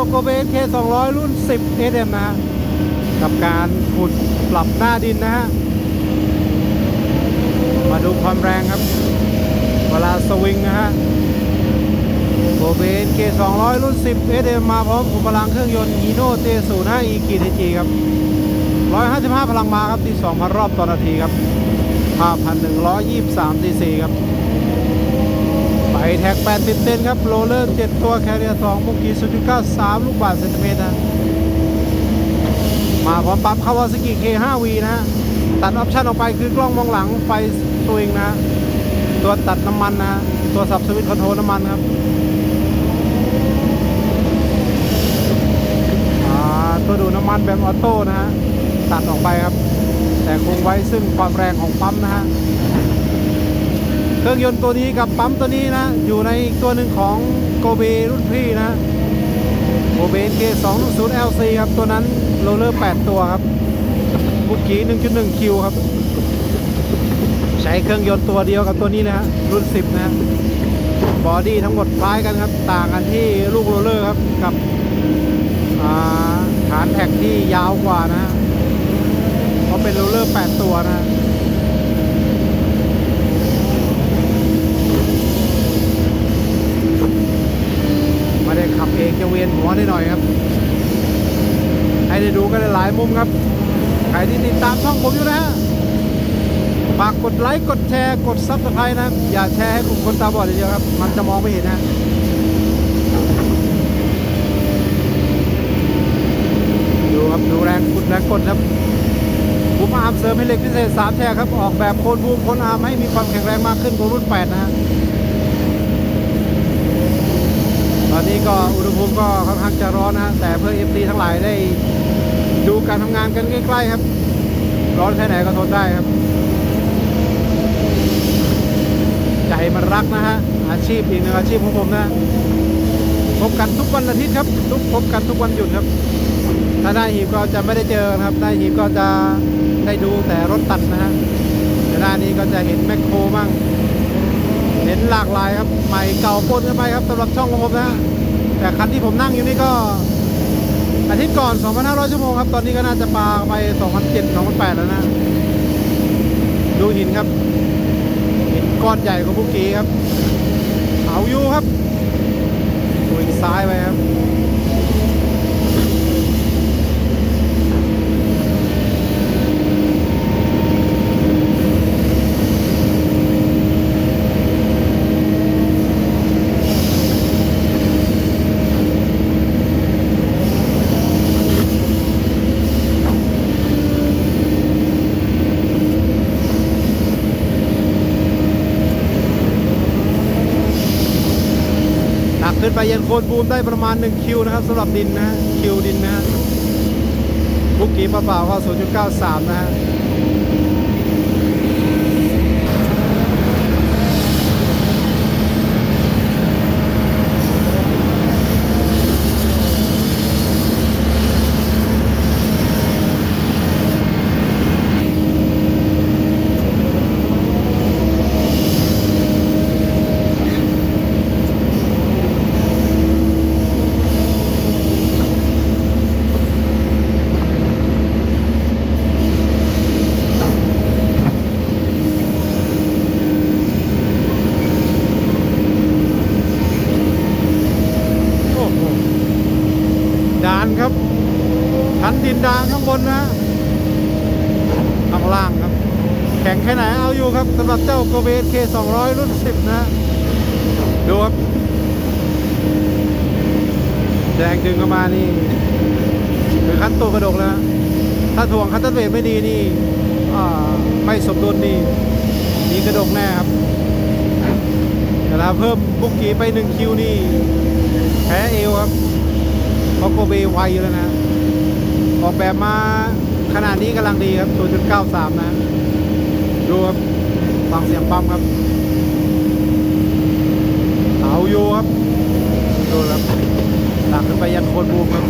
าโกเบเค200 รุ่น 10 SM นะฮะกับการขุดปรับหน้าดินนะฮะ มาดูความแรงครับ เวลาสวิงนะฮะโกเบเค200 รุ่น 10 SM มาพร้อมขุมพลังเครื่องยนต์ e n o t 0 5 e กีทีจีครับ 155 พลังมาครับที่ 2,000 รอบต่อนาทีครับ5,123ซีซีครับ แท็ก8ติดเต้นครับ โรลเลอร์7ตัว แคเรียร์2มุกกี้0.93ลูกบาศก์เซนติเมตรนะมาพร้อมปั๊มคาวาซากิ K5V นะฮะ ตัดออปชั่นออกไปคือกล้องมองหลังไฟสวิงนะ ตัวตัดน้ำมันนะ ตัวสับสวิตช์คอนโทรลน้ำมันครับตัวดูน้ำมันแบบออโต้นะฮะ ตัดออกไปครับ แต่คงไว้ซึ่งความแรงของปั๊มนะฮะ เครื่องยนต์ตัวนี้กับปั๊มตัวนี้นะ อยู่ในตัวหนึ่งของโกเบรุ่นพี่นะโกเบเค210 LC ครับ ตัวนั้นโรลเลอร์8ตัวครับบุกกี้1.1คิวครับ ใช้เครื่องยนต์ตัวเดียวกับตัวนี้นะฮะรุ่น10นะบอดี้ทั้งหมดคล้ายกันครับ ต่างกันที่ลูกโรลเลอร์ครับกับฐานแท็กที่ยาวกว่านะฮะเพราะเป็นโรลเลอร์8ตัวนะฮะ ไม่ ได้ขับเองจะเวียนหัวได้หน่อยครับ ให้ได้ดูกันหลายมุมครับ ใครที่ติดตามช่องผมอยู่นะฮะฝากกดไลค์กดแชร์กดซับสไครต์นะอย่าแชร์ให้กลุ่มคนตาบอดเยอะๆครับ มันจะมองไม่เห็นนะดูครับดูแรงกดแรงกดครับบูมอาร์มเสริมให้เหล็กพิเศษ 3 แฉกครับ ออกแบบโคนบูมโคนอาร์มให้มีความแข็งแรงมากขึ้นกว่ารุ่น 8 นะฮะ ต อนนี้ก็อุณหภูมิก็ค่อนข้างจะร้อนนะฮะแต่เพื่อ FT ทั้งหลายได้ดูการทำงานกันใกล้ๆครับ ร้อนแค่ไหนก็ทนได้ครับ ใจมันรักนะฮะ อาชีพอีกหนึ่งอาชีพของผมนะ พบกันทุกวันอาทิตย์ครับ ทุกพบกันทุกวันหยุดครับ ถ้าได้หีบก็จะไม่ได้เจอครับ ได้หีบก็จะได้ดูแต่รถตัดนะฮะแต่หน้านี้ก็จะเห็นแมคโครบ้าง เห็นหลากหลายครับใหม่เก่าปนกันไปครับสำหรับช่องของผมนะแต่คันที่ผมนั่งอยู่นี่ก็อาทิตย์ก่อน 2,500 ชั่วโมงครับ ตอนนี้ก็น่าจะปาไป2,007 2,008แล้วนะ ดูหินครับ หินก้อนใหญ่กว่าพวกกี้ครับ เอาอยู่ครับดึงซ้ายไปครับักขึ้นไปยันโคนบูมได้ประมาณ 1 คิวนะครับสำหรับดินนะคิวดินนะฮะบุกกี้เปล่าๆก็0.93 นะฮะ โอ้โหดานครับ ชั้นดินดานข้างบนนะข้างล่างครับ แข็งแค่ไหนเอาอยู่ครับสำหรับเจ้าโกเบสเค200รุ่น10นะ ดูครับแรงดึงออกมานี่คือคันตัวกระดกแล้ว ถ้าถ่วงคันตันเวไม่ดีนี่ไม่สมดุลนี่มีกระดกแน่ครับแต่ถ้าเพิ่มบุกกี้ไป1คิวนี่ แพ้เอวครับเพราะโกเบไวอยู่แล้วนะ ออกแบบมาขนาดนี้กำลังดีครับ 0.93 นะ ดูครับฟังเสียงปั๊มครับ เอาอยู่ครับ ดูครับหลักขึ้นไปยันโคนบูมครับ